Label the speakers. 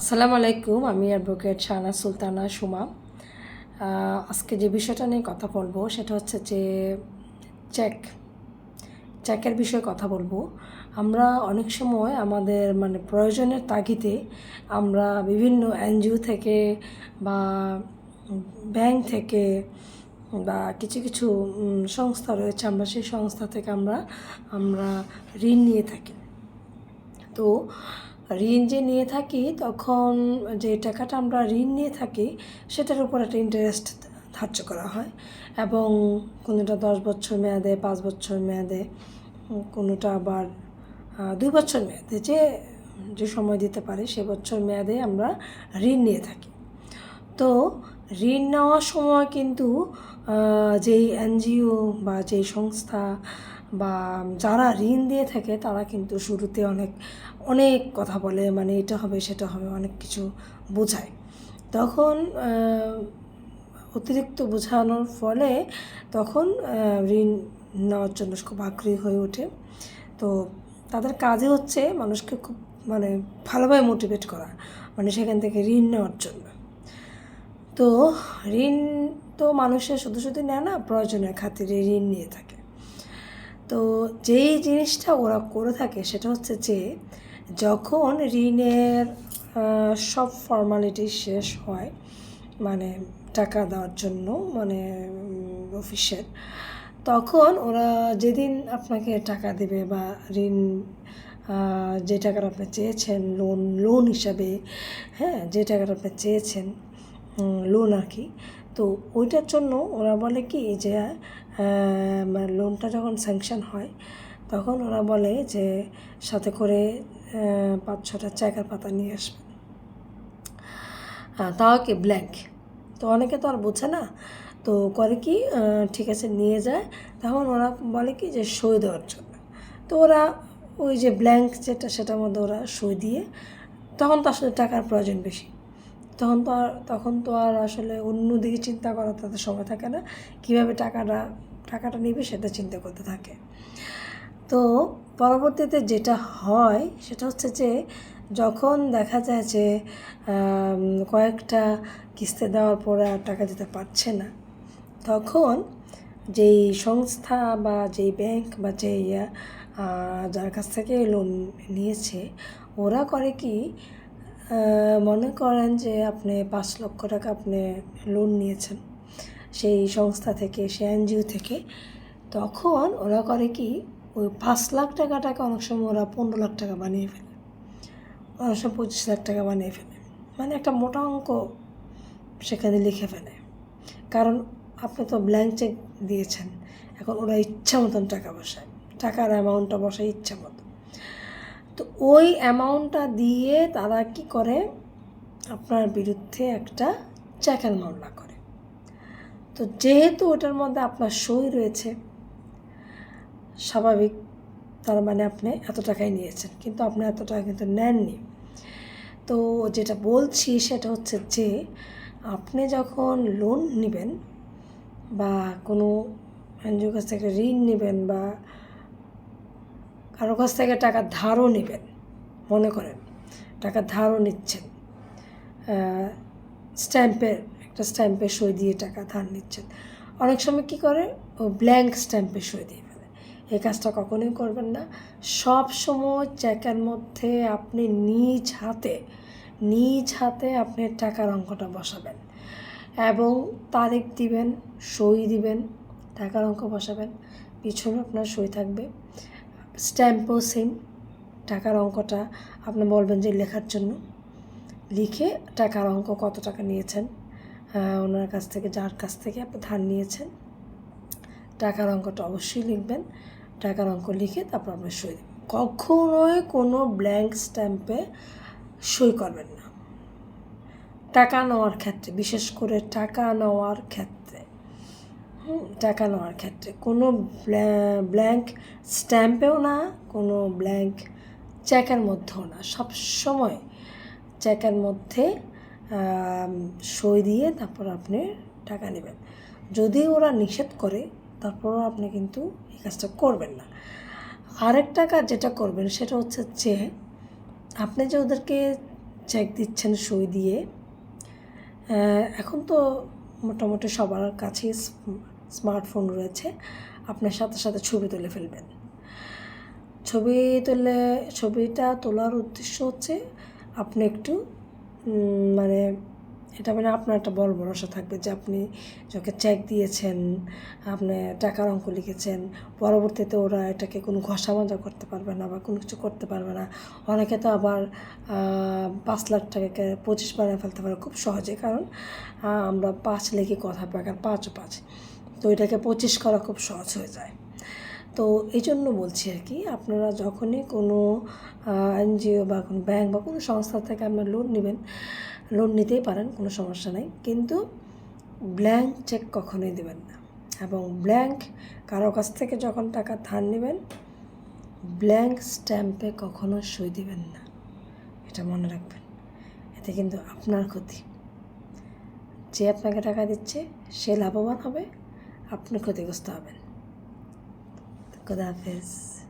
Speaker 1: আসসালামু আলাইকুম, আমি অ্যাডভোকেট শাহনা সুলতানা সুমা। আজকে যে বিষয়টা নিয়ে কথা বলব সেটা হচ্ছে যে চেক চেকের বিষয়ে কথা বলব। আমরা অনেক সময় আমাদের মানে প্রয়োজনের তাগিদে আমরা বিভিন্ন এনজিও থেকে বা ব্যাংক থেকে বা কিছু কিছু সংস্থা রয়েছে, আমরা সেই সংস্থা থেকে আমরা আমরা ঋণ নিয়ে থাকি। তো ঋণ যে নিয়ে থাকি, তখন যে টাকাটা আমরা ঋণ নিয়ে থাকি, সেটার উপর একটা ইন্টারেস্ট ধার্য করা হয়। এবং কোনোটা দশ বছর মেয়াদে, পাঁচ বছর মেয়াদে কোনোটা আবার দুই বছর মেয়াদে, যে যে সময় দিতে পারে, সে বছর মেয়াদে আমরা ঋণ নিয়ে থাকি। তো ঋণ নেওয়ার সময় কিন্তু যেই এনজিও বা যেই সংস্থা বা যারা ঋণ দিয়ে থাকে, তারা কিন্তু শুরুতে অনেক অনেক কথা বলে মানে এটা হবে, সেটা হবে, অনেক কিছু বোঝায়। তখন অতিরিক্ত বোঝানোর ফলে তখন ঋণ নেওয়ার জন্য খুব আগ্রহী হয়ে ওঠে। তো তাদের কাজে হচ্ছে মানুষকে খুব মানে ভালোভাবে মোটিভেট করা মানে সেখান থেকে ঋণ নেওয়ার জন্য। তো ঋণ তো মানুষের শুধু শুধু নেয় না, প্রয়োজনের খাতিরে ঋণ নিয়ে থাকে। তো যেই জিনিসটা ওরা করে থাকে সেটা হচ্ছে যে যখন ঋণের সব ফর্মালিটি শেষ হয় মানে টাকা দেওয়ার জন্য মানে অফিসের তখন ওরা যেদিন আপনাকে টাকা দেবে বা ঋণ যে টাকাটা আপনি চেয়েছেন লোন লোন হিসাবে হ্যাঁ যে টাকাটা আপনি চেয়েছেন লোন আর কি, তো ওইটার জন্য ওরা বলে কি যে লোনটা যখন স্যাংশন হয়, তখন ওরা বলে যে সাথে করে পাঁচ ছটা চেকার পাতা নিয়ে আসবে। তাও কি ব্ল্যাঙ্ক তো অনেকে তো আর বোঝে না। তো করে কি ঠিক আছে, নিয়ে যায়। তখন ওরা বলে কি যে সই দেওয়ার জন্য। তো ওরা ওই যে ব্ল্যাঙ্ক যেটা, সেটার মধ্যে ওরা সই দিয়ে, তখন তো আসলে টাকার প্রয়োজন বেশি। তখন তো আর, তখন তো আর আসলে অন্যদিকে চিন্তা করার তাদের সময় থাকে না। কীভাবে টাকাটা টাকাটা নেবে, সেটা চিন্তা করতে থাকে। তো পরবর্তীতে যেটা হয়, সেটা হচ্ছে যে যখন দেখা যায় যে কয়েকটা কিস্তি দেওয়ার পরে আর টাকা দিতে পারছে না, তখন যেই সংস্থা বা যেই ব্যাংক বা যেই যার কাছ থেকে লোন নিয়েছে, ওরা করে কি মনে করেন যে আপনি পাঁচ লক্ষ টাকা আপনি লোন নিয়েছেন। সেই সংস্থা থেকে, সেই এনজিও থেকে, তখন ওরা করে কি, ওই পাঁচ লাখ টাকাটাকে অনেক সময় ওরা পনেরো লাখ টাকা বানিয়ে ফেলে। অনেক সময় পঁচিশ লাখ টাকা বানিয়ে ফেলে। মানে একটা মোটা অঙ্ক সেখানে লিখে ফেলে। কারণ আপনি তো ব্ল্যাঙ্ক চেক দিয়েছেন, এখন ওরা ইচ্ছা মতন টাকা বসায়। টাকার অ্যামাউন্টটা বসায় ইচ্ছা মতো তো ওই অ্যামাউন্টটা দিয়ে তারা কি করে, আপনার বিরুদ্ধে একটা চেকের মামলা করে। তো যেহেতু ওটার মধ্যে আপনার সই রয়েছে, স্বাভাবিক, তার মানে আপনি এত টাকাই নিয়েছেন, কিন্তু আপনি এত টাকা কিন্তু নেননি। তো যেটা বলছি সেটা হচ্ছে যে, আপনি যখন লোন নেবেন বা কোনো এনজিও কাছ থেকে ঋণ নেবেন বা কারও কাছ থেকে টাকা ধারও নেবেন, মনে করেন, টাকা ধারও নিচ্ছেন স্ট্যাম্পের একটা স্ট্যাম্পে সই দিয়ে টাকা ধার নিচ্ছেন। অনেক সময় কি করে? ও ব্ল্যাঙ্ক স্ট্যাম্পে সই দিয়ে ফেলে। এই কাজটা কখনোই করবেন না। সব সময় চেকের মধ্যে আপনি নিজ হাতে নিজ হাতে আপনি টাকার অঙ্কটা বসাবেন এবং তারিখ দিবেন, সই দিবেন, টাকার অঙ্ক বসাবেন। পিছনে আপনার সই থাকবে। স্ট্যাম্পও সেম টাকার অঙ্কটা আপনি বলবেন যে লেখার জন্য। লিখে টাকার অঙ্ক কত টাকা নিয়েছেন? ওনার কাছ থেকে, যার কাছ থেকে আপনি ধার নিয়েছেন, টাকার অঙ্কটা অবশ্যই লিখবেন। টাকার অঙ্ক লিখে তারপর আপনি সই দেবেন। কখনোই কোনো ব্ল্যাঙ্ক স্ট্যাম্পে সই করবেন না। টাকা নেওয়ার ক্ষেত্রে, বিশেষ করে টাকা নেওয়ার ক্ষেত্রে টাকা নেওয়ার ক্ষেত্রে কোনো ব্ল্যাঙ্ক স্ট্যাম্পেও না, কোনো ব্ল্যাঙ্ক চেকের মধ্যেও না। সব সময় চেকের মধ্যে সই দিয়ে তারপর আপনি টাকা নেবেন। যদি ওরা নিষেধ করে, তারপরও আপনি কিন্তু এই কাজটা করবেন না। আরেকটা কাজ যেটা করবেন, সেটা হচ্ছে যে, আপনি যে ওদেরকে চেক দিচ্ছেন সই দিয়ে এখন তো মোটামুটি সবার কাছেই স্মার্টফোন রয়েছে। আপনার সাথে সাথে ছবি তুলে ফেলবেন। ছবি তুলে, ছবিটা তোলার উদ্দেশ্য হচ্ছে, আপনি একটু মানে এটা মানে আপনার একটা বল ভরসা থাকবে যে আপনি যাকে চেক দিয়েছেন, আপনি টাকার অঙ্ক লিখেছেন, পরবর্তীতে ওরা এটাকে কোনো ঘষা মাজা করতে পারবে না বা কোনো কিছু করতে পারবে না। অনেকে তো আবার পাঁচ লাখ টাকাকে পঁচিশ বানায় ফেলতে পারে খুব সহজে কারণ আমরা পাঁচ লেখে কথা পাকার পাঁচও পাঁচ। তো এটাকে পঁচিশ করা খুব সহজ হয়ে যায়। তো এই জন্য বলছি আর কি, আপনারা যখনই কোনো এনজিও বা কোনো ব্যাংক বা কোনো সংস্থা থেকে আপনার লোন নেবেন লোন নিতেই পারেন, কোনো সমস্যা নেই। কিন্তু ব্ল্যাঙ্ক চেক কখনোই দেবেন না। এবং ব্ল্যাঙ্ক কারও কাছ থেকে যখন টাকা ধার নেবেন ব্ল্যাঙ্ক স্ট্যাম্পে কখনো সই দেবেন না। এটা মনে রাখবেন। এতে কিন্তু আপনার ক্ষতি। যে আপনাকে টাকা দিচ্ছে, সে লাভবান হবে, আপনি ক্ষতিগ্রস্ত হবেন। da vez.